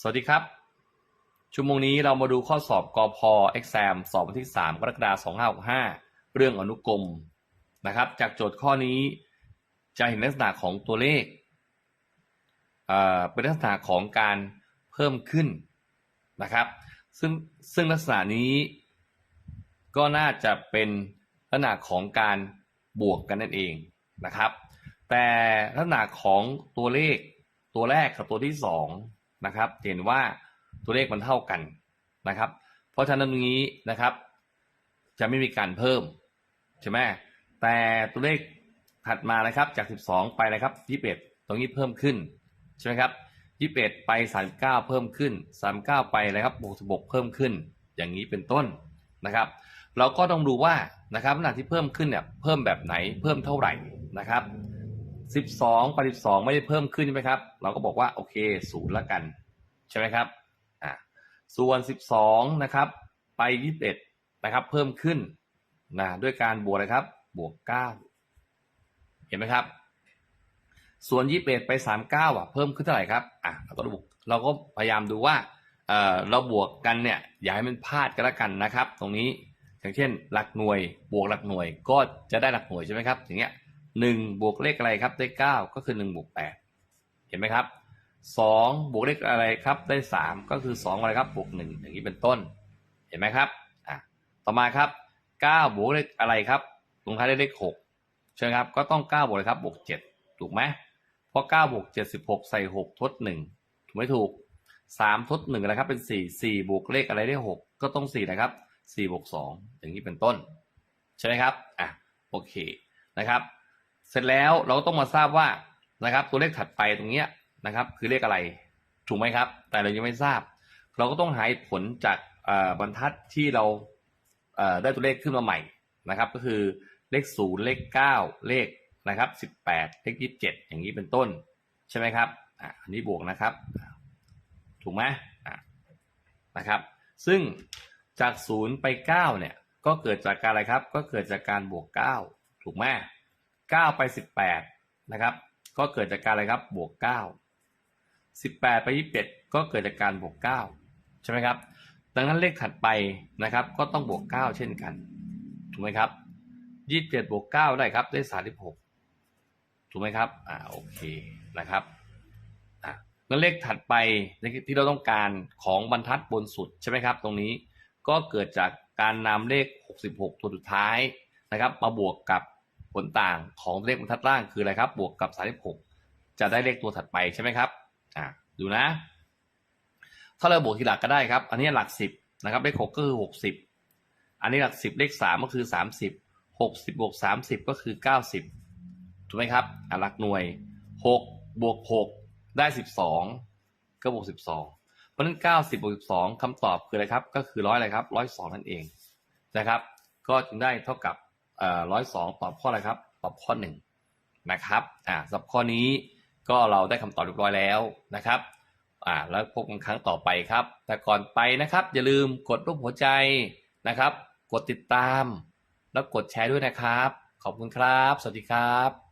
สวัสดีครับ ชั่วโมงนี้เรามาดูข้อสอบกพอ exam สอบวันที่ 3 กรกฎาคม 2565 เรื่องอนุกรมนะครับ จากโจทย์ข้อนี้จะเห็นลักษณะของตัวเลขเเป็นลักษณะของการเพิ่มขึ้นนะครับ ซึ่งซึ่งลักษณะนี้ก็น่าจะเป็นลักษณะของการบวกกันนั่นเองนะครับ แต่ลักษณะของตัวเลขตัวแรกกับตัวที่สอง นะครับเห็นว่าตัวเลขมันเท่ากันนะครับ เพราะฉะนั้นตรงนี้นะครับ จะไม่มีการเพิ่มใช่ไหมแต่ตัวเลขถัดมานะครับจาก 12 ไปนะครับ21ตรงนี้เพิ่มขึ้นใช่ไหมครับ21ไป 39 เพิ่มขึ้น 39 ไปนะครับ66 เพิ่มขึ้น อย่างนี้เป็นต้นนะครับ เราก็ต้องดูว่านะครับขนาดที่เพิ่มขึ้นเนี่ยเพิ่มแบบไหนเพิ่มเท่าไหร่นะครับ 12ไป12ไม่ได้เพิ่มขึ้นใช่ไหมครับ เราก็บอกว่าโอเคศูนย์ละกัน ใช่ไหมครับอ่าส่วน12นะครับไป21นะครับเพิ่มขึ้นนะด้วยการบวกเลยครับบวก9เห็นไหมครับ ส่วน21ไป39อะเพิ่มขึ้นเท่าไหร่ครับอะเราก็ดูเราก็พยายามดูว่าเออเราบวกกันเนี่ยอย่าให้มันพลาดกันละกันนะครับ ตรงนี้อย่างเช่นหลักหน่วยบวกหลักหน่วยก็จะได้หลักหน่วยใช่ไหมครับอย่างเงี้ย หนึ่งบวกเลขอะไรครับได้เก้าก็คือหนึ่งบวกแปดเห็นไหมครับสองบวกเลขอะไรครับได้สามก็คือสองอะไรครับบวกหนึ่งอย่างนี้เป็นต้น เห็นไหมครับอะต่อมาครับเก้าบวกเลขอะไรครับลงท้ายด้เลขหกใช่ไหมครับก็ต้องเก้าบวกเลยครับบวกเจ็ดถูกไหมเพราะเก้าบวกเจ็ดสิบหกใส่หกทดหนึ่งถูกไหมถูกสามทดหนึ่งอะไรครับเป็นสี่สี่บวกเลขอะไรได้หกก็ต้องสี่นะครับสี่บวกสองอย่างนี้เป็นต้น ใช่ไหมครับอะโอเคนะครับ เสร็จแล้วเราก็ต้องมาทราบว่านะครับ ตัวเลขถัดไปตรงเนี้ยนะครับ คือเลขอะไรถูกไหมครับ แต่เรายังไม่ทราบ เราก็ต้องหาผลจากบรรทัดที่เราได้ตัวเลขขึ้นมาใหม่นะครับ ก็คือเลขศูนย์เลขเก้าเลขนะครับสิบแปดเลขยี่สิบเจ็ดอย่างนี้เป็นต้น ใช่ไหมครับอะอันนี้บวกนะครับ ถูกไหมอะนะครับ ซึ่งจากศูนย์ไปเก้าเนี่ยก็เกิดจากการอะไรครับ ก็เกิดจากการบวกเก้าถูกไหม 9 ไป 18 นะครับ ก็เกิดจากการอะไรครับ บวก 9 18 ไป 21 ก็เกิดจากการบวก 9 ใช่ไหมครับ ดังนั้นเลขถัดไปนะครับ ก็ต้องบวก 9 เช่นกัน ถูกไหมครับ 27 บวก 9 ได้ครับ ได้ 36 ถูกไหมครับ อ่า โอเค นะครับอะแล้วเลขถัดไปที่เราต้องการของบรรทัดบนสุดใช่ไหมครับ ตรงนี้ก็เกิดจากการนำเลข 66 ตัวสุดท้ายนะครับ มาบวกกับ ผลต่างของเลขบรรทัดล่างคืออะไรครับ บวกกับ 36 จะได้เลขตัวถัดไปใช่ไหมครับอ่าดูนะ ถ้าเราบวกทีหลักก็ได้ครับ อันนี้หลัก 10นะครับเลข6ก็คือ 60 อันนี้หลัก 10 เลข 3 ก็คือ 30 60บวก30 ก็คือ 90 ถูกไหมครับอ่าหลักหน่วย 6 บวก 6 ได้ 12 ก็บวก 12 เพราะฉะนั้น 90 บวก 12คำตอบคืออะไรครับ ก็คือร้อยอะไรครับ102นั่นเองนะครับ ก็จึงได้เท่ากับ ร้อยสองตอบข้ออะไรครับ ตอบข้อหนึ่งนะครับอ่าสำหรับข้อนี้ก็เราได้คำตอบเรียบร้อยแล้วนะครับอ่าแล้วพบกันครั้งต่อไปครับ แต่ก่อนไปนะครับ อย่าลืมกดรูปหัวใจนะครับ กดติดตาม แล้วกดแชร์ด้วยนะครับ ขอบคุณครับ สวัสดีครับ